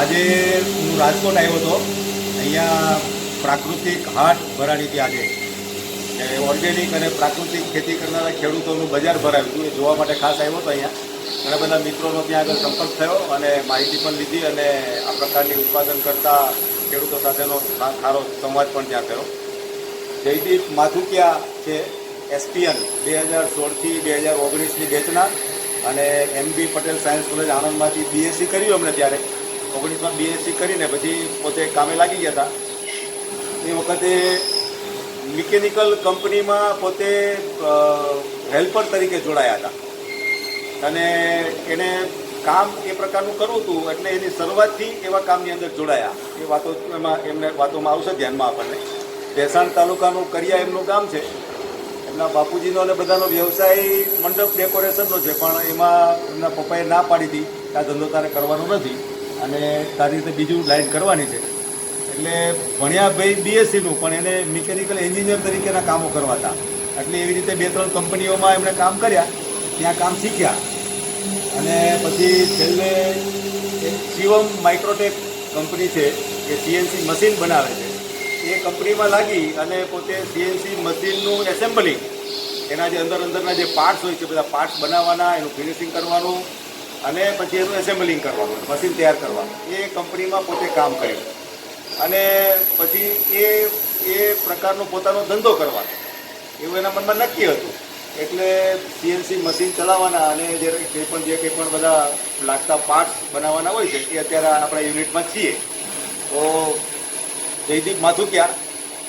આજે હું રાજકોટ આવ્યો હતો. અહીંયા પ્રાકૃતિક હાટ ભરાણી હતી આજે. કે ઓર્ગેનિક અને પ્રાકૃતિક ખેતી કરનારા ખેડૂતોનું બજાર ભરાયું હતું. એ જોવા માટે ખાસ આવ્યો હતો અહીંયા. ઘણા બધા મિત્રોનો ત્યાં આગળ સંપર્ક થયો અને માહિતી પણ લીધી અને આ પ્રકારની ઉત્પાદન કરતા ખેડૂતો સાથેનો સારો સંવાદ પણ ત્યાં થયો. જયદીપ માથુકિયા છે એસપીએન બે હજાર સોળથી બે હજાર ઓગણીસની બેચના અને એમબી પટેલ સાયન્સ કોલેજ આણંદમાંથી બીએસસી કર્યું અમને ત્યારે. ઓગણીસમાં બીએસસી કરીને પછી પોતે કામે લાગી ગયા હતા. એ વખતે મિકેનિકલ કંપનીમાં પોતે હેલ્પર તરીકે જોડાયા હતા. અને એને કામ એ પ્રકારનું કરવું હતું, એટલે એની શરૂઆતથી એવા કામની અંદર જોડાયા. એ વાતો એમાં, એમને વાતોમાં આવશે ધ્યાનમાં આપણને. ભેસાણ તાલુકાનું કરિયા એમનું ગામ છે. એમના બાપુજીનો અને બધાનો વ્યવસાય મંડપ ડેકોરેશનનો છે, પણ એમાં એમના પપ્પાએ ના પાડી હતી આ ધંધો તારે કરવાનો નથી. અને તારી રીતે બીજું લાઈન કરવાની છે. એટલે ભણ્યા ભાઈ બીએસસીનું પણ એને મિકેનિકલ એન્જિનિયર તરીકેના કામો કરવા હતા. એટલે એવી રીતે બે ત્રણ કંપનીઓમાં એમણે કામ કર્યા, ત્યાં કામ શીખ્યા. અને પછી છેલ્લે શિવમ માઇક્રોટેક કંપની છે કે સીએનસી મશીન બનાવે છે. એ કંપનીમાં લાગી અને પોતે સીએનસી મશીનનું એસેમ્બલિંગ એના જે અંદર અંદરના જે પાર્ટ્સ હોય છે, બધા પાર્ટ્સ બનાવવાના, એનું ફિનિશિંગ કરવાનું અને પછી એનું એસેમ્બલિંગ કરવાનું મશીન તૈયાર કરવાનું. એ કંપનીમાં પોતે કામ કર્યું અને પછી એ એ પ્રકારનો પોતાનો ધંધો કરવાનો. એવું એના મનમાં નક્કી હતું. એટલે સીએનસી મશીન ચલાવવાના અને જે કંઈ પણ, જે કંઈ પણ બધા લાગતા પાર્ટ્સ બનાવવાના હોય છે, એ અત્યારે આપણા યુનિટમાં છીએ. તો જયદીપ માથુકિયા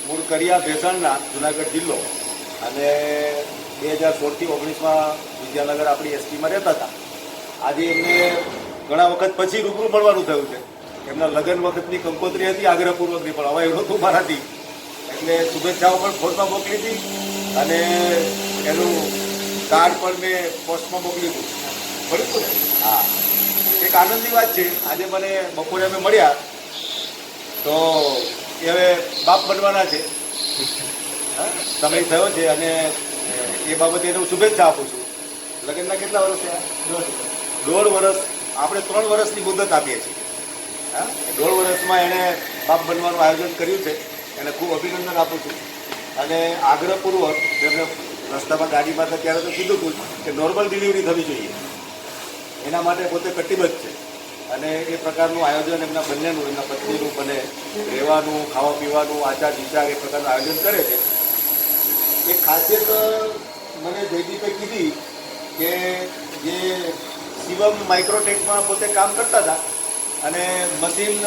મૂળ કરિયા ભેસાણના જુનાગઢ જિલ્લો. અને બે હજાર સોળથી ઓગણીસમાં વિદ્યાનગર આપણી એસટીમાં રહેતા હતા. આજે એમને ઘણા વખત પછી રૂબરૂ મળવાનું થયું છે. એમના લગ્ન વખતની કંકોત્રી હતી, આગ્રહપૂર્વકની, પણ હવે એવું નહોતું મારાથી એટલે શુભેચ્છાઓ પણ ફોનમાં મોકલી હતી અને એનું કાર્ડ પણ મેં પોસ્ટમાં મોકલ્યું હતું. બરાબર? હા. એક આનંદની વાત છે, આજે મને બપોરે અમે મળ્યા, તો એ હવે બાપ બનવાના છે. સમય થયો છે અને એ બાબતે એને હું શુભેચ્છા આપું છું. લગ્નના કેટલા વર્ષ થયા? દોઢ વર્ષ, આપણે ત્રણ વર્ષની મુદત આપીએ છીએ. હા? દોઢ વર્ષમાં એણે બાપ બનવાનું આયોજન કર્યું છે. એને ખૂબ અભિનંદન આપું છું. અને આગ્રહપૂર્વક જેમને રસ્તામાં ગાડીમાં હતા ત્યારે તો કીધું હતું કે નોર્મલ ડિલિવરી થવી જોઈએ. એના માટે પોતે કટિબદ્ધ છે. અને એ પ્રકારનું આયોજન એમના બંનેનું, એમના પત્નીનું બને. રહેવાનું ખાવા પીવાનું આચાર વિચાર એ પ્રકારનું આયોજન કરે છે. એ ખાસિયત મને જયદીપે કીધી કે જે શિવમ માઇક્રોટેકમાં પોતે કામ કરતા હતા. અને મશીન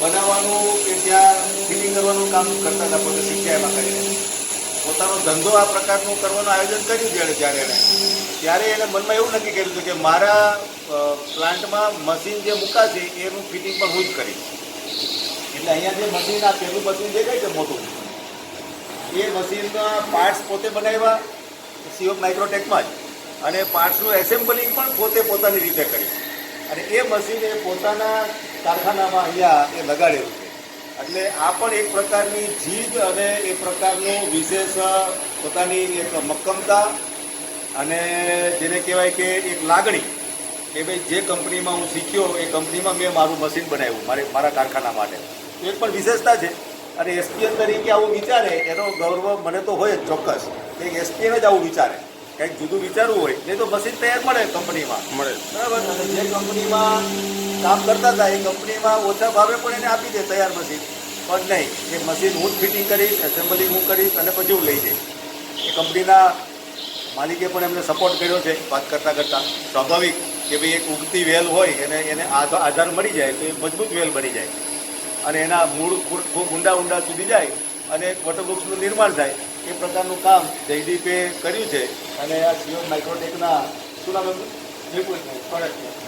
બનાવવાનું કે ત્યાં ફિટિંગ કરવાનું કામ કરતા હતા પોતે શીખ્યા એમાં કરીને. પોતાનો ધંધો આ પ્રકારનું કરવાનું આયોજન કર્યું જ્યારે જ્યારે એણે ત્યારે એને મનમાં એવું નક્કી કર્યું હતું કે મારા પ્લાન્ટમાં મશીન જે મુકાશે, એનું ફિટિંગ પણ હું જ કરીશ. એટલે અહીંયા જે મશીન આ પહેલું મશીન જે કહે છે મોટું, એ મશીનના પાર્ટ્સ પોતે બનાવ્યા સીઓ માઇક્રોટેકમાં જ. અને પાર્ટ્સનું એસેમ્બલિંગ પણ પોતે પોતાની રીતે કરી. અને એ મશીન એ પોતાના કારખાનામાં અહીંયા એ લગાડેલું છે. એટલે આ પણ એક પ્રકારની જીદ અને એ પ્રકારનું વિશેષ પોતાની એક મક્કમતા અને જેને કહેવાય કે એક લાગણી કે ભાઈ જે કંપનીમાં હું શીખ્યો, એ કંપનીમાં મેં મારું મશીન બનાવ્યું, મારે મારા કારખાના માટે. તો એક પણ વિશેષતા છે. અને એસપીએન તરીકે આવું વિચારે, એનો ગૌરવ મને તો હોય જ ચોક્કસ. કે એસપીએન જ આવું વિચારે. કંઈક જુદું વિચારવું હોય નહીં તો મશીન તૈયાર મળે કંપનીમાં. મળે. બરાબર? અને જે કંપનીમાં કામ કરતા હતા એ કંપનીમાં ઓછા ભાવે પણ એને આપી દે તૈયાર મશીન પણ નહીં એ મશીન હું જ ફિટિંગ કરીશ એસેમ્બલિંગ હું કરીશ અને પછી હું લઈ જઈશ. એ કંપનીના માલિકે પણ એમને સપોર્ટ કર્યો છે વાત કરતાં કરતાં. સ્વાભાવિક કે ભાઈ એક ઉગતી વેલ હોય એને એને આધા- આધાર મળી જાય તો એ મજબૂત વેલ બની જાય. અને એના મૂળ ખૂબ ઊંડા ઊંડા સુધી જાય અને એક વટવૃક્ષનું નિર્માણ થાય. એ પ્રકારનું કામ જયદીપે કર્યું છે અને આ સીઓમ માઇક્રોટેકના શું નામ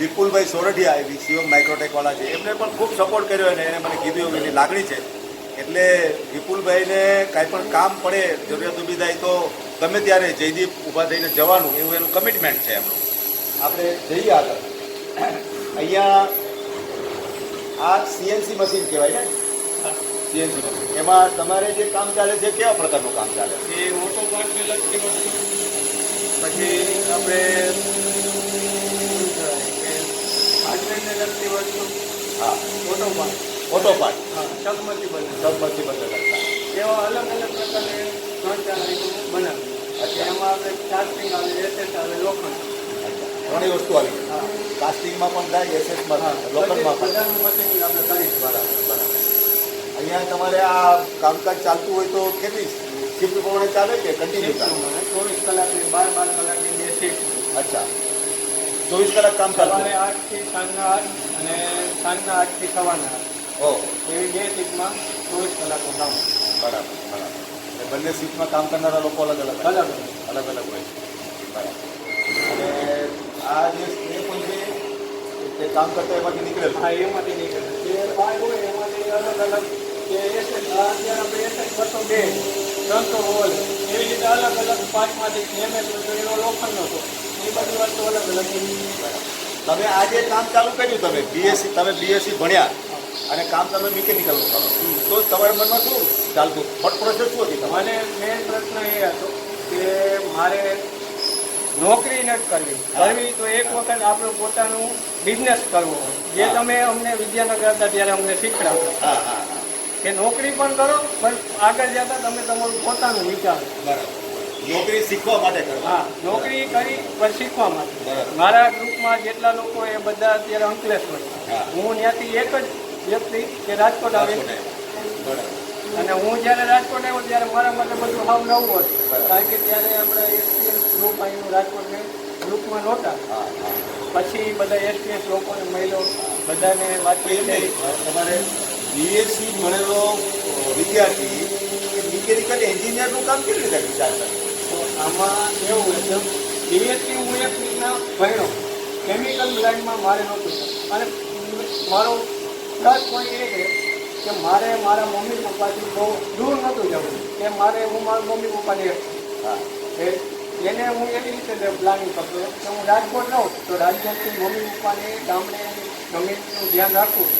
વિપુલભાઈ સોરઠિયા. એ સીઓમ માઇક્રોટેકવાળા છે. એમને પણ ખૂબ સપોર્ટ કર્યો અને એને મને કીધું એવું એની લાગણી છે. એટલે વિપુલભાઈને કાંઈ પણ કામ પડે જરૂરિયાત ઊભી થાય તો ગમે ત્યારે જયદીપ ઊભા થઈને જવાનું એવું એનું કમિટમેન્ટ છે એમનું. આપણે જઈએ આગળ. અહીંયા આ સીએનસી મશીન કહેવાય ને? સીએનસી એમાં તમારે જે કામ ચાલે છે કેવા પ્રકારનું કામ ચાલે? એ ઓટો પાર્ટને લગતી વસ્તુ પછી આપણે હાર્ડવેરને લગતી વસ્તુ હા. ઓટો પાર્ટ ઓટો પાર્ટ હા સબમર્સિબલ બંધ કરતા. એવા અલગ અલગ પ્રકારે ત્રણ ચાર આઈટમો બનાવી. એમાં આપણે ચાર્જિંગ આવે એસેસ આવે લોખંડ. ઘણી વસ્તુ આવી. કાસ્ટિંગમાં પણ થાય એસેસમાં લોખંડમાં પણ. મશીનિંગ આપણે કરીશ. બરાબર બરાબર. અહીંયા તમારે આ કામકાજ ચાલતું હોય તો કેટલી શિફ્ટ પ્રમાણે ચાલે કે કન્ટિન્યુ ચાલે? ચોવીસ કલાકની બાર બાર કલાકની બે શિફ્ટ. અચ્છા. ચોવીસ કલાક કામ ચાલે? સવારે આઠથી સાંજના આઠ અને સાંજના આઠથી સવારના આઠ. ઓ. એવી બે શિફ્ટમાં ચોવીસ કલાકનું કામ. બરાબર બરાબર. એટલે બંને શિફ્ટમાં કામ કરનારા લોકો અલગ અલગ. અલગ અલગ. અલગ હોય. છે બરાબર. અને આ જે સ્પ્રે પણ છે તે કામ કરતા એમાંથી નીકળે હા એમાંથી નીકળે જે હોય એમાંથી અલગ અલગ એસએસ બસો બે ત્રણસો હોલ એવી રીતે અલગ અલગ પાંચમાંથી એમ એસ એનો લોખંડનો હતો એ બધી વસ્તુ અલગ અલગ તમે આજે કામ ચાલુ કર્યું તમે બીએસસી તમે બીએસસી ભણ્યા અને કામ તમે મિકેનિકલનું કરો. તો તમારા મનમાં શું ચાલતું? ફટ પ્રોસેસ શું હતી તમારે? મને મેન પ્રશ્ન એ હતો કે મારે નોકરી નથી કરવી. કરવી તો એક વખત આપણું પોતાનું બિઝનેસ કરવો જે તમે અમને વિદ્યાનગર હતા ત્યારે અમને શીખડાવતા. હા હા હા. કે નોકરી પણ કરો પણ આગળ જતા તમે તમારું પોતાનું વિચારો. બરાબર. નોકરી શીખવા માટે કરો. હા નોકરી કરી પણ શીખવા માટે. મારા ગ્રુપમાં જેટલા લોકો એ બધા અત્યારે અંકલેશ્વર હા. હું ત્યાંથી એક જ વ્યક્તિ કે રાજકોટ. આવી અને હું જ્યારે રાજકોટ આવ્યો ત્યારે મારા માટે બધું હાવ નવું હતું કારણ કે ત્યારે આપણે એસપીએસ ગ્રુપ અહીંનું રાજકોટને ગ્રુપમાં નહોતા. પછી બધા એસપીએસ લોકોને મહિલો બધાને વાતચીત તમારે બીએસસી ભણેલો વિદ્યાર્થી એ મિકેનિકલ એન્જિનિયરનું કામ કેવી રીતે વિચાર કરે? તો આમાં એવું હતું બીએસસી હું એક રીતના ભણ્યો કેમિકલ લાઇનમાં મારે નહોતું. અને મારો પ્લસ પોઈન્ટ એ છે કે મારે મારા મમ્મી પપ્પાથી બહુ દૂર નહોતું જવું. કે મારે હું મારા મમ્મી પપ્પાને એ એને હું એવી રીતે પ્લાનિંગ કરતો કે હું રાજકોટ રહું, તો રાજકોટથી મમ્મી પપ્પાને ગામડે જમીનનું ધ્યાન રાખવું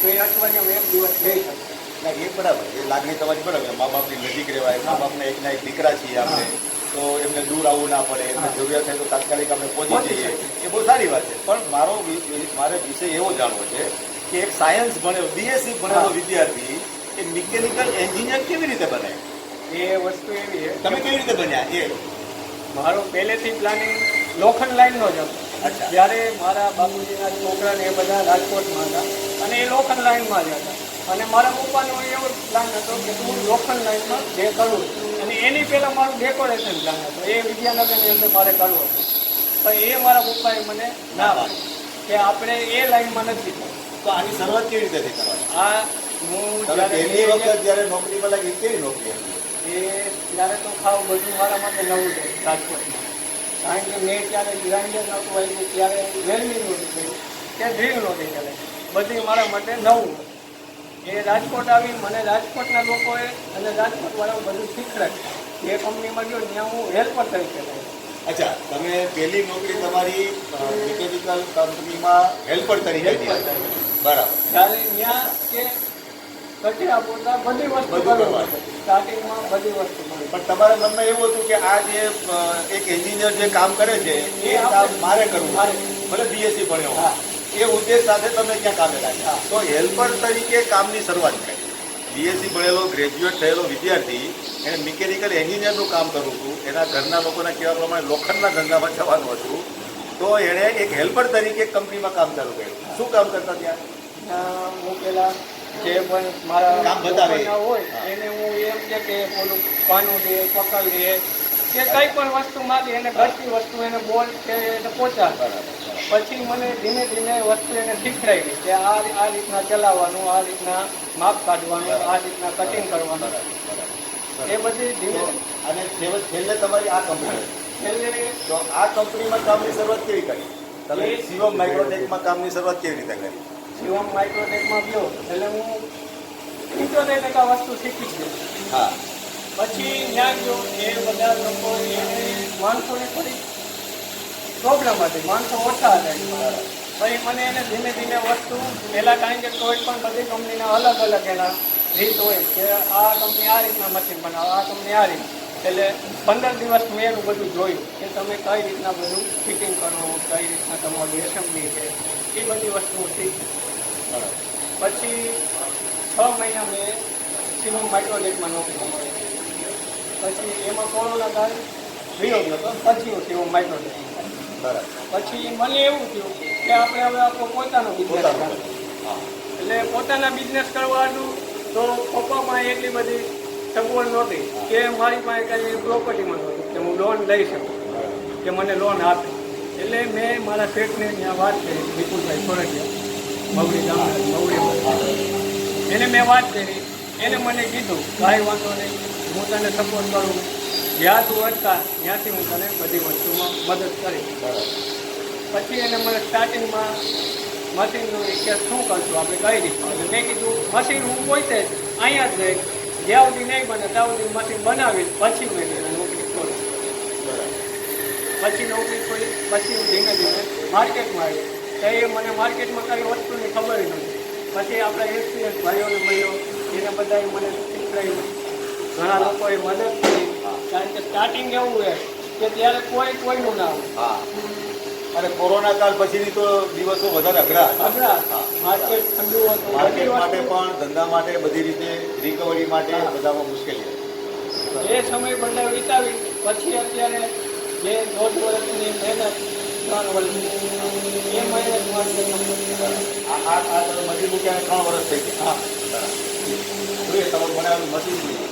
તો એ અઠવાડિયામાં એક દિવસ જઈ શકે. ના એ બરાબર. એ લાગણી તમારી બરાબર. મા બાપની નજીક રહેવાય મા બાપના એકના એક દીકરા છીએ આપણે તો એમને દૂર આવવું ના પડે એમને જરૂરિયાત થાય તો તાત્કાલિક આપણે પહોંચી જઈએ. એ બહુ સારી વાત છે. પણ મારો મારે વિષય એવો જાણવો છે કે એક સાયન્સ ભણેલો બીએસસી ભણેલો વિદ્યાર્થી એ મિકેનિકલ એન્જિનિયર કેવી રીતે બને? એ વસ્તુ એવી છે તમે કેવી રીતે બન્યા? એ. મારો પહેલેથી પ્લાનિંગ લોખંડ લાઈનનો જ હતો. અચ્છા. જ્યારે મારા બાબુજીના છોકરાને એ બધા રાજકોટમાં હતા અને એ લોખંડ લાઈનમાં જ હતા. અને મારા પપ્પાનો એવો પ્લાન હતો કે હું લોખંડ લાઈનમાં જે કરું અને એની પહેલાં મારું ડેકોરેશન પ્લાન હતો. એ વિદ્યાનગરની અંદર મારે કરવું હતું. પણ એ મારા પપ્પાએ મને ના પાડી કે આપણે એ લાઈનમાં નથી. તો આની શરૂઆત કેવી રીતે કરવાની? આ હું પહેલી વખત જ્યારે નોકરીમાં લાગી કેવી નોકરી હતી? એ ત્યારે તો ખાવ બધું મારા માટે નવું છે રાજકોટમાં. કારણ કે મેં ત્યારે ગ્રાઇન્ડર નહોતું આવ્યું ત્યારે વેલ્ડિંગ નહોતું થઈ કે ડ્રીલ નહોતી ચાલે બધી મારા માટે નવું. એ રાજકોટ આવી મને રાજકોટના લોકોએ અને રાજકોટવાળાઓ બધું શીખડાવ્યું એ કંપનીમાં ગયો ત્યાં હું હેલ્પર તરીકે અચ્છા તમે પહેલી નોકરી તમારી મિકેનિકલ કંપનીમાં હેલ્પર. તરીકે બરાબર. ત્યારે ત્યાં કે કચરા પોતા બધી વસ્તુ કરવું સ્ટાર્ટિંગમાં બધી વસ્તુ પણ તમારા મનમાં એવું હતું કે આ જે એક એન્જિનિયર જે કામ કરે છે એ કામ મારે કરવું મારે. ભલે બીએસસી ભણ્યો હા. એ ઉદ્દેશ સાથે તમે ક્યાં કામે લાગ્યા. તો હેલ્પર તરીકે કામની શરૂઆત કરી. બીએસસી ભણેલો ગ્રેજ્યુએટ થયેલો વિદ્યાર્થી એને મિકેનિકલ એન્જિનિયરનું કામ કરવું હતું એના ઘરના લોકોના કહેવા પ્રમાણે લોખંડના ધંધામાં જવાનું હતું. તો એણે એક હેલ્પર તરીકે કંપનીમાં કામ ચાલુ કર્યું. શું કામ કરતા ત્યાં? હું પેલા જે પણ મારા કામ બતાવે. હોય એને હું એમ કે કે ઓલું પાનું લે પકડ લે કે કઈ પણ વસ્તુ માંગે એને ઘરથી વસ્તુ એને બોલ કે એને પહોંચાડ. પછી મને ધીમે ધીમે વસ્તુ એને શીખડાવી કે આ આ રીતના ચલાવવાનું આ રીતના માપ કાઢવાનું આ રીતના કટિંગ કરવાનું. એ બધી ધીમે અને છેલ્લે તમારી આ કંપની. છેલ્લે તો આ કંપનીમાં કામની શરૂઆત કેવી કરી? તમે શિવમ માઇક્રોટેકમાં કામની શરૂઆત કેવી રીતે કરી? શિવમ માઇક્રોટેકમાં ગયો એટલે હું પંચોતેર ટકા વસ્તુ શીખી છે હા. પછી ત્યાં ગયો એ બધા લોકો એને માણસોને થોડી પ્રોબ્લેમ હતી. માણસો ઓછા હતા પછી મને એને ધીમે ધીમે વસ્તુ પહેલાં કારણ કે કોઈ પણ બધી કંપનીના અલગ અલગ એના રીત હોય કે આ કંપની આ રીતના મશીન બનાવે આ કંપની આ રીત એટલે પંદર દિવસ મેં એનું બધું જોયું કે તમે કઈ રીતના બધું ફિટિંગ કરો કઈ રીતના તમારી એસેમ્બલી છે એ બધી વસ્તુ શીખી. પછી છ મહિના મેં સિમમ માઇક્રોલેટમાં નોકરી મળી પછી એમાં કોરોના કાળ વિરોધ હતો. પછી હું સિમમ માઇક્રોલેટ પછી મને એવું થયું કે આપણે હવે આપણો પોતાનો બિઝનેસ એટલે પોતાના બિઝનેસ કરવાનું તો પપ્પામાં એટલી બધી સગવડ નહોતી કે મારી પાસે કાંઈ પ્રોપર્ટીમાં નહોતી, કે હું લોન લઈ શકું, કે મને લોન આપે. એટલે મેં મારા શેઠને ત્યાં વાત કરી, વિપુલભાઈ સોરઠિયા મવડી ગામના મવડી એને મેં વાત કરી, એને મને કીધું, કાંઈ વાંધો નહીં, હું તને સપોર્ટ કરું. જ્યાં તું અટકા ત્યાંથી હું તને બધી વસ્તુમાં મદદ કરીશ. પછી એને મને સ્ટાર્ટિંગમાં મશીનનું કે શું કરશું? આપણે કઈ એટલે મેં કીધું મશીન હું પોતે અહીંયા જ રહીશ જ્યાં સુધી નહીં બને ત્યાં સુધી મશીન બનાવી પછી મેં નોકરી કરું પછી નોકરી ખોલી, પછી હું ધીમે ધીમે માર્કેટમાં આવી. તો એ મને માર્કેટમાં કઈ વસ્તુની ખબર નથી પછી આપણા એક્સપિરિયન્સ ભાઈઓને મળ્યો. એને બધાએ મને શીખવાયું ઘણા લોકોએ મદદ કરી. કારણ કે સ્ટાર્ટિંગ એવું હોય કે ત્યારે કોઈ કોઈનું ના હોય. અને કોરોના કાળ પછીની તો દિવસો વધારે અઘરા હતા. માર્કેટ ઠંડુ માર્કેટ માટે પણ ધંધા માટે બધી રીતે રિકવરી માટે બધામાં મુશ્કેલી હતી. એ સમય બધા વિતાવી પછી અત્યારે જે દોઢ વર્ષની મહેનત ત્રણ વર્ષની એ મહેનત માર્કેટ આ તમે મજૂર મૂક્યા ત્રણ વર્ષ થઈ ગયા હા. જોઈએ તમારું બનાવેલું મશીન જોઈએ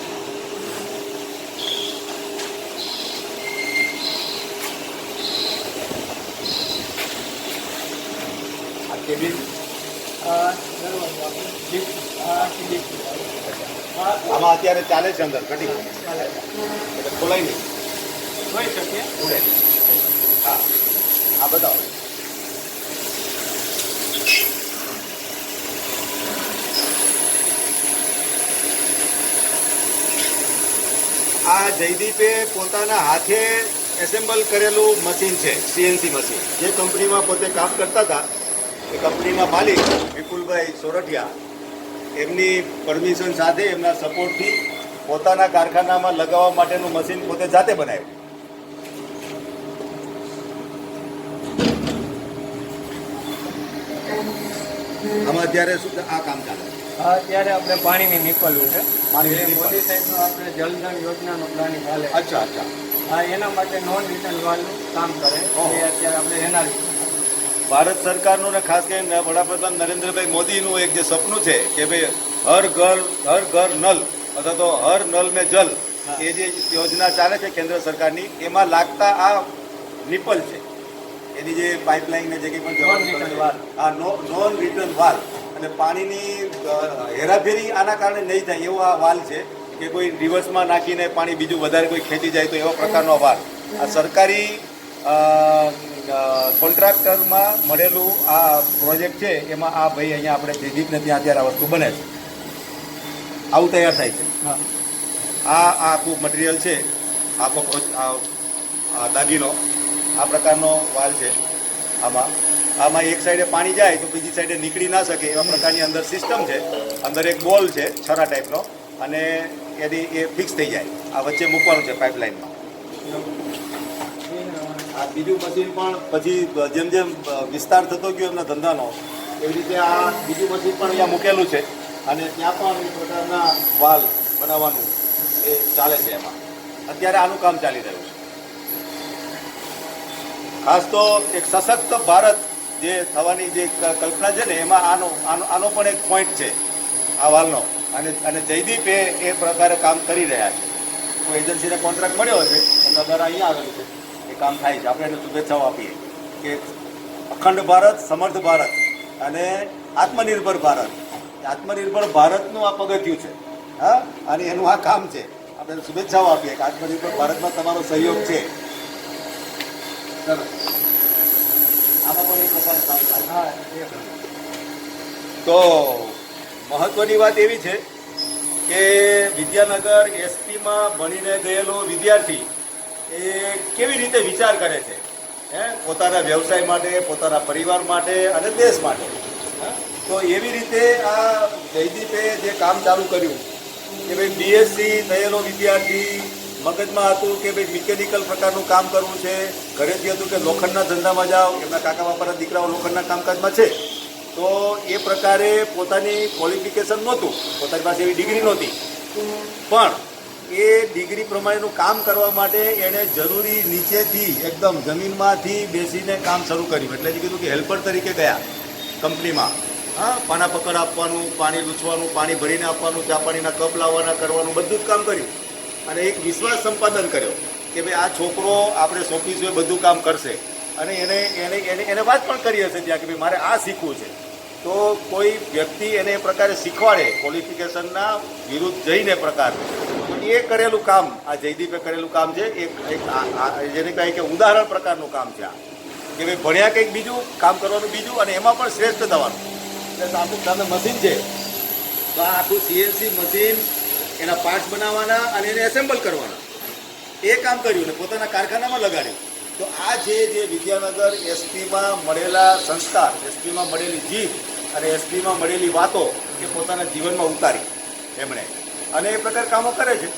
આ કેબિન આ દરવાજો આપણે જીપ આ આખી જીપ આ આમાં અત્યારે ચાલે છે અંદર કટિંગ. એટલે ખોલાય નહીં. શકીએ ઉડે હા. આ બતાવો. આ જયદીપે પોતાના હાથે એસેમ્બલ કરેલું મશીન છે સીએનસી મશીન. જે કંપનીમાં પોતે કામ કરતા હતા એ કંપનીના માલિક વિપુલભાઈ સોરઠિયા એમની પરમિશન સાથે એમના સપોર્ટથી પોતાના કારખાનામાં લગાવવા માટેનું મશીન પોતે જાતે બનાવ્યું. આમાં અત્યારે શું આ કામ ચાલે અત્યારે આપણે પાણીની નીકળવું છે. મોદી સાહેબનો આપણે જલધન યોજનાનો પ્લાનિંગ ચાલે અચ્છા અચ્છા. હા એના માટે નોન રિટર્ન વાળનું કામ કરે અત્યારે આપણે એના ભારત સરકારનું ને ખાસ કરીને વડાપ્રધાન નરેન્દ્રભાઈ મોદીનું એક જે સપનું છે કે ભાઈ હર ઘર હર ઘર નલ અથવા તો હર નલ મેં જલ એ જે યોજના ચાલે છે કેન્દ્ર સરકારની એમાં લાગતા આ નિપલ છે. એની જે પાઇપલાઇન ને જે કંઈ પણ. આ નોન રિટર્ન વાલ. અને પાણીની હેરાફેરી આના કારણે નહીં થાય એવો આ વાલ છે કે કોઈ રિવર્સમાં નાખીને પાણી બીજું વધારે કોઈ ખેંચી જાય તો એવા પ્રકારનો વાલ. આ સરકારી કોન્ટ્રાક્ટરમાં મળેલું આ પ્રોજેક્ટ છે એમાં આ ભાઈ અહીંયા આપણે જયદીપને ત્યાં અત્યારે આ વસ્તુ બને છે. આવું તૈયાર થાય છે. હા. આ આ આખું મટીરિયલ છે આખો આ દાગીનો આ પ્રકારનો વાલ છે આમાં. આમાં એક સાઈડે પાણી જાય તો બીજી સાઈડે નીકળી ના શકે એવા પ્રકારની અંદર સિસ્ટમ છે. અંદર એક બોલ છે છરા ટાઈપનો અને એની એ ફિક્સ થઈ જાય. આ વચ્ચે મૂકવાનું છે પાઇપલાઇનમાં બીજું મશીન પણ પછી જેમ જેમ વિસ્તાર થતો ગયો એમના ધંધાનો, એવી રીતે આ બીજું મશીન પણ અહીંયા મૂકેલું છે. અને ત્યાં પણ એક પ્રકારના વાલ બનાવવાનું એ ચાલે છે એમાં. અત્યારે આનું કામ ચાલી રહ્યું છે. ખાસ તો એક સશક્ત ભારત જે થવાની જે કલ્પના છે ને, એમાં આનો આનો આનો પણ એક પોઈન્ટ છે આ વાલનો. અને અને જયદીપ એ એ પ્રકારે કામ કરી રહ્યા છે. કોઈ એજન્સીને કોન્ટ્રાક્ટ મળ્યો હશે, એમના દ્વારા અહીંયા આવેલું છે. એ કામ થાય છે આપણે એને શુભેચ્છાઓ આપીએ કે અખંડ ભારત સમર્થ ભારત અને આત્મનિર્ભર ભારત. આત્મનિર્ભર ભારતનું આ પગથિયું છે હા? અને એનું આ કામ છે. આપણે શુભેચ્છાઓ આપીએ કે આત્મનિર્ભર ભારતમાં તમારો સહયોગ છે. આમાં પણ. તો મહત્વની વાત એવી છે કે વિદ્યાનગર એસપીમાં ભણીને ગયેલો વિદ્યાર્થી એ કેવી રીતે વિચાર કરે છે? હે? પોતાના વ્યવસાય માટે, પોતાના પરિવાર માટે અને દેશ માટે? તો એવી રીતે આ જયદીપે જે કામ ચાલુ કર્યું, કે ભાઈ બીએસસી થયેલો વિદ્યાર્થી મગજમાં હતું કે ભાઈ મિકેનિકલ પ્રકારનું કામ કરવું છે. ઘરેથી હતું કે લોખંડના ધંધામાં જાઓ. એમના કાકા બાપાના દીકરાઓ લોખંડના કામકાજમાં છે. તો એ પ્રકારે પોતાની ક્વોલિફિકેશન નહોતું. પોતાની પાસે એવી ડિગ્રી નહોતી. પણ એ ડિગ્રી પ્રમાણેનું કામ કરવા માટે એણે જરૂરી નીચેથી એકદમ જમીનમાંથી બેસીને કામ શરૂ કર્યું. એટલે જે કીધું કે હેલ્પર તરીકે ગયા કંપનીમાં. હા, પાના પકડ આપવાનું, પાણી લૂછવાનું, પાણી ભરીને આપવાનું, ચા પાણીના કપ લાવવાના, કરવાનું, બધું જ કામ કર્યું. અને એક વિશ્વાસ સંપાદન કર્યો કે ભાઈ આ છોકરો આપણે સોંપીશું એ બધું કામ કરશે. અને એને એને એને એને વાત પણ કરી હશે ત્યાં કે ભાઈ મારે આ શીખવું છે. તો કોઈ વ્યક્તિ એને એ પ્રકારે શીખવાડે ક્વોલિફિકેશનના વિરુદ્ધ જઈને પ્રકાર. એ કરેલું કામ, આ જયદીપે કરેલું કામ છે, એક જેને કહે કે ઉદાહરણ પ્રકારનું કામ છે આ. કે ભાઈ ભણ્યા કંઈક બીજું, કામ કરવાનું બીજું, અને એમાં પણ શ્રેષ્ઠ થવાનું એટલે આખું સામે મશીન છે. તો આ આખું સીએનસી મશીન એના પાર્ટ્સ બનાવવાના અને એને એસેમ્બલ કરવાના. એ કામ કર્યું ને પોતાના કારખાનામાં લગાડ્યું. તો આ જે જે વિદ્યાનગર એસપીમાં મળેલા સંસ્કાર એસપીમાં મળેલી જીત અને એસપીમાં મળેલી વાતો એ પોતાના જીવનમાં ઉતારી એમણે. અને એ પ્રકાર કામો કરે છે.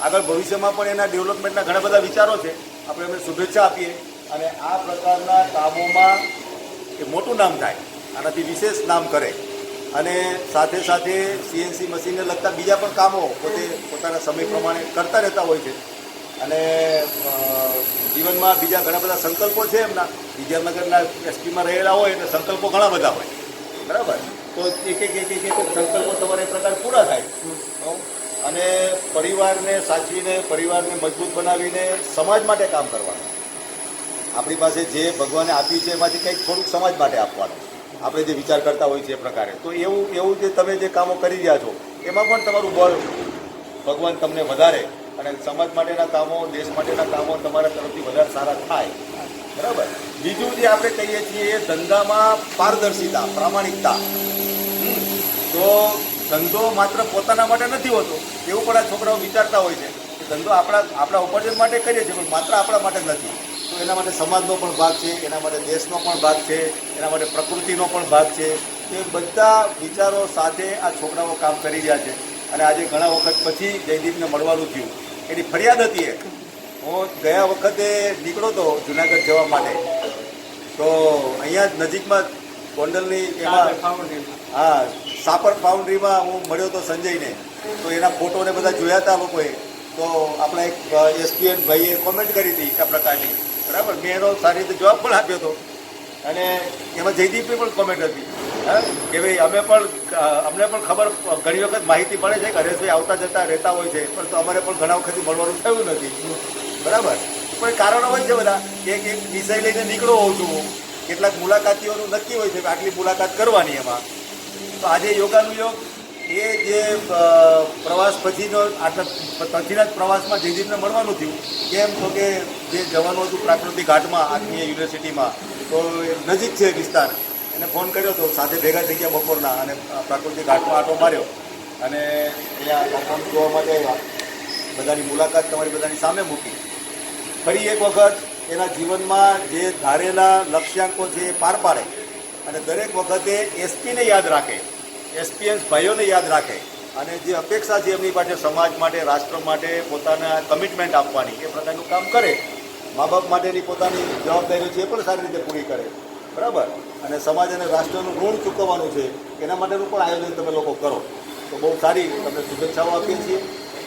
આગળ ભવિષ્યમાં પણ એના ડેવલપમેન્ટના ઘણા બધા વિચારો છે. આપણે એમને શુભેચ્છા આપીએ અને આ પ્રકારના કામોમાં એ મોટું નામ થાય. આનાથી વિશેષ નામ કરે. અને સાથે સાથે સીએનસી મશીનને લગતા બીજા પણ કામો પોતે પોતાના સમય પ્રમાણે કરતા રહેતા હોય છે. અને જીવનમાં બીજા ઘણા બધા સંકલ્પો છે એમના. વિદ્યાનગરના એસપીમાં રહેલા હોય એટલે સંકલ્પો ઘણા બધા હોય. બરાબર? તો એક એક એક એક સંકલ્પો તમારે પ્રકાર પૂરા થાય. અને પરિવારને સાચવીને, પરિવારને મજબૂત બનાવીને સમાજ માટે કામ કરવાનું. આપણી પાસે જે ભગવાને આપ્યું છે, એમાંથી કંઈક થોડુંક સમાજ માટે આપવાનું. આપણે જે વિચાર કરતા હોય છે એ પ્રકારે. તો એવું એવું જે તમે જે કામો કરી રહ્યા છો, એમાં પણ તમારું બળ ભગવાન તમને વધારે અને સમાજ માટેના કામો, દેશ માટેના કામો તમારા તરફથી વધારે સારા થાય. બરાબર? બીજું જે આપણે કહીએ છીએ એ ધંધામાં પારદર્શિતા, પ્રામાણિકતા. તો ધંધો માત્ર પોતાના માટે નથી હોતો એવું પણ આ છોકરાઓ વિચારતા હોય છે કે ધંધો આપણા આપણા ઉપાર્જન માટે કરીએ છીએ પણ માત્ર આપણા માટે નથી. તો એના માટે સમાજનો પણ ભાગ છે એના માટે દેશનો પણ ભાગ છે એના માટે પ્રકૃતિનો પણ ભાગ છે. એ બધા વિચારો સાથે આ છોકરાઓ કામ કરી રહ્યા છે. અને આજે ઘણા વખત પછી જયદીપને મળવાનું થયું. એની ફરિયાદ હતી એક. હું ગયા વખતે નીકળો હતો જુનાગઢ જવા માટે. તો અહીંયા જ નજીકમાં ગોંડલની એમાં હા સાપર ફાઉન્ડ્રીમાં હું મળ્યો હતો સંજયને. તો એના ફોટોને બધા જોયા હતા લોકોએ. તો આપણા એક એસપીએન ભાઈએ કોમેન્ટ કરી હતી આ પ્રકારની. બરાબર? મેં એનો સારી રીતે જવાબ પણ આપ્યો હતો. અને એમાં જયદીપની પણ કોમેન્ટ હતી હા? કે ભાઈ, અમે પણ અમને પણ ખબર, ઘણી વખત માહિતી મળે છે કે હરેશભાઈ આવતા જતા રહેતા હોય છે. પરંતુ અમારે પણ ઘણા વખતથી મળવાનું થયું નથી. બરાબર? પણ કારણો હોય છે બધા? એક એક વિષય લઈને નીકળો હોઉં છું કેટલાક મુલાકાતીઓનું નક્કી હોય છે કે આટલી મુલાકાત કરવાની એમાં. તો આજે યોગાનું યોગ એ જે પ્રવાસ પછીનો આટલા પછીના જ પ્રવાસમાં જયદીપને મળવાનું થયું, કેમ તો કે જે જવાનું હતું પ્રાકૃતિક ઘાટમાં આત્મીય યુનિવર્સિટીમાં, તો નજીક છે વિસ્તાર. એને ફોન કર્યો હતો સાથે ભેગા થઈ ગયા બપોરના અને પ્રાકૃતિક ઘાટમાં આટો માર્યો. અને અહીંયા કમ્પાઉન્ડ જોવા માટે આવ્યા. બધાની મુલાકાત તમારી બધાની સામે મૂકી. ફરી એક વખત એના જીવનમાં જે ધારેલા લક્ષ્યાંકો છે એ પાર પાડે. અને દરેક વખતે એસપીને યાદ રાખે. એસપીએન્સ ભાઈઓને યાદ રાખે અને જે અપેક્ષા છે એમની પાસે સમાજ માટે, રાષ્ટ્ર માટે પોતાના કમિટમેન્ટ આપવાની, એ પ્રકારનું કામ કરે. મા બાપ માટેની પોતાની જવાબદારીઓ છે એ પણ સારી રીતે પૂરી કરે. બરાબર? અને સમાજ અને રાષ્ટ્રનું ઋણ ચૂકવવાનું છે, એના માટેનું પણ આયોજન તમે લોકો કરો. તો બહુ સારી તમને શુભેચ્છાઓ આપીએ છીએ.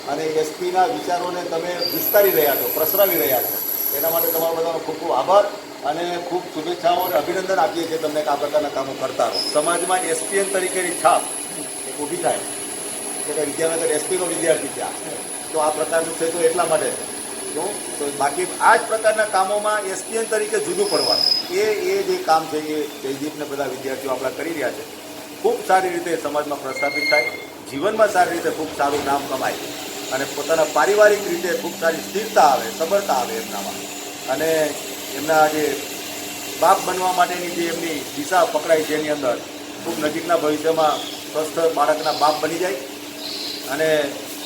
અને એસપીના વિચારોને તમે વિસ્તારી રહ્યા છો, પ્રસરાવી રહ્યા છો. એના માટે તમારો બધાનો ખૂબ ખૂબ આભાર. અને ખૂબ શુભેચ્છાઓ અને અભિનંદન આપીએ છીએ તમને આ પ્રકારના કામો કરતા રહો. સમાજમાં એસપીએન તરીકેની છાપ એક ઊભી થાય. કે વિદ્યાનગર એસપીનો વિદ્યાર્થી ત્યાં તો આ પ્રકારનું છે તો એટલા માટે તો બાકી આ જ પ્રકારના કામોમાં એસપીએન તરીકે જુદું પડવાનું. એ એ જે કામ છે એ જયદીપને બધા વિદ્યાર્થીઓ આપણા કરી રહ્યા છે. ખૂબ સારી રીતે સમાજમાં પ્રસ્થાપિત થાય. જીવનમાં સારી રીતે ખૂબ સારું નામ કમાય. અને પોતાના પારિવારિક રીતે ખૂબ સારી સ્થિરતા આવે, સબળતા આવે એમનામાં. અને એમના જે બાપ બનવા માટેની જે એમની દિશા પકડાય છે એની અંદર, ખૂબ નજીકના ભવિષ્યમાં સ્વસ્થ બાળકના બાપ બની જાય. અને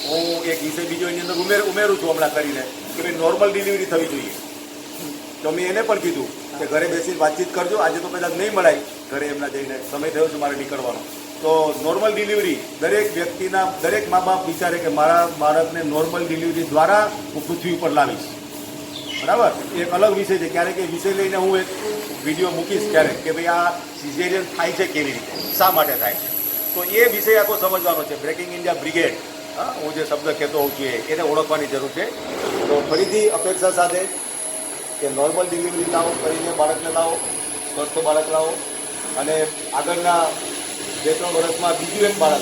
હું એક વિષય બીજો એની અંદર ઉમેર, ઉમેરું છું હમણાં કરીને, કે ભાઈ નોર્મલ ડિલિવરી થવી જોઈએ. તો મેં એને પણ કીધું કે ઘરે બેસીને વાતચીત કરજો, આજે તો કદાચ નહીં મળાય. ઘરે એમના જઈને સમય થયો છે મારે નીકળવાનો. તો નોર્મલ ડિલિવરી દરેક વ્યક્તિના દરેક મા બાપ વિચારે કે મારા બાળકને નોર્મલ ડિલિવરી દ્વારા હું પૃથ્વી ઉપર લાવીશ. બરાબર? એક અલગ વિષય છે. ક્યારેક એ વિષય લઈને હું એક વીડિયો મૂકીશ ક્યારેક કે ભાઈ આ સિઝેરિયન થાય છે કેવી રીતે? શા માટે થાય છે? તો એ વિષય આખો સમજવાનો છે. બ્રેકિંગ ઇન્ડિયા બ્રિગેડ હા, હું જે શબ્દ કહેતો હોઉં છું એને ઓળખવાની જરૂર છે. તો ફરીથી અપેક્ષા સાથે કે નોર્મલ ડિલિવરી લાવો કરીને બાળકને લાવો, સ્વસ્થ બાળક લાવો, અને આગળના બે ત્રણ વર્ષમાં બીજું એક બાળક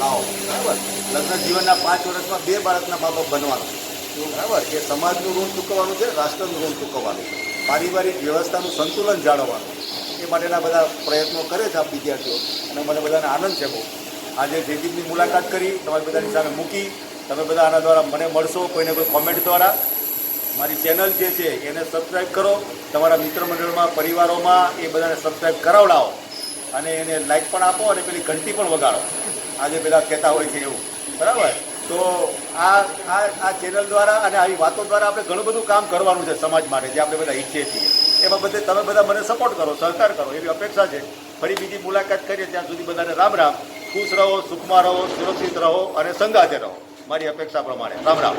લાવો. બરાબર? લગ્ન જીવનના પાંચ વર્ષમાં બે બાળકના મા બનવાનું. બરાબર? કે સમાજનું ઋણ ચૂકવવાનું છે, રાષ્ટ્રનું ઋણ ચૂકવવાનું છે. પારિવારિક વ્યવસ્થાનું સંતુલન જાળવવાનું. એ માટેના બધા પ્રયત્નો કરે છે આ વિદ્યાર્થીઓ. અને મને બધાને આનંદ છે બહુ. આજે જયદીપની મુલાકાત કરી, તમારી બધાની સામે મૂકી. તમે બધા આના દ્વારા મને મળશો કોઈને કોઈ કોમેન્ટ દ્વારા. મારી ચેનલ જે છે, એને સબસ્ક્રાઈબ કરો. તમારા મિત્ર મંડળમાં પરિવારોમાં એ બધાને સબસ્ક્રાઈબ કરાવડાવો. અને એને લાઈક પણ આપો અને પેલી ઘંટી પણ વગાડો. આજે પેલા કહેતા હોય છે એવું. બરાબર? તો આ આ ચેનલ દ્વારા અને આવી વાતો દ્વારા આપણે ઘણું બધું કામ કરવાનું છે સમાજ માટે, જે આપણે બધા ઈચ્છીએ છીએ. એ બાબતે તમે બધા મને સપોર્ટ કરો, સહકાર કરો, એવી અપેક્ષા છે. ફરી બીજી મુલાકાત કરીએ ત્યાં સુધી બધાને રામ રામ. ખુશ રહો, સુખમાં રહો, સુરક્ષિત રહો અને સંગાતે રહો. મારી અપેક્ષા પ્રમાણે. રામ રામ.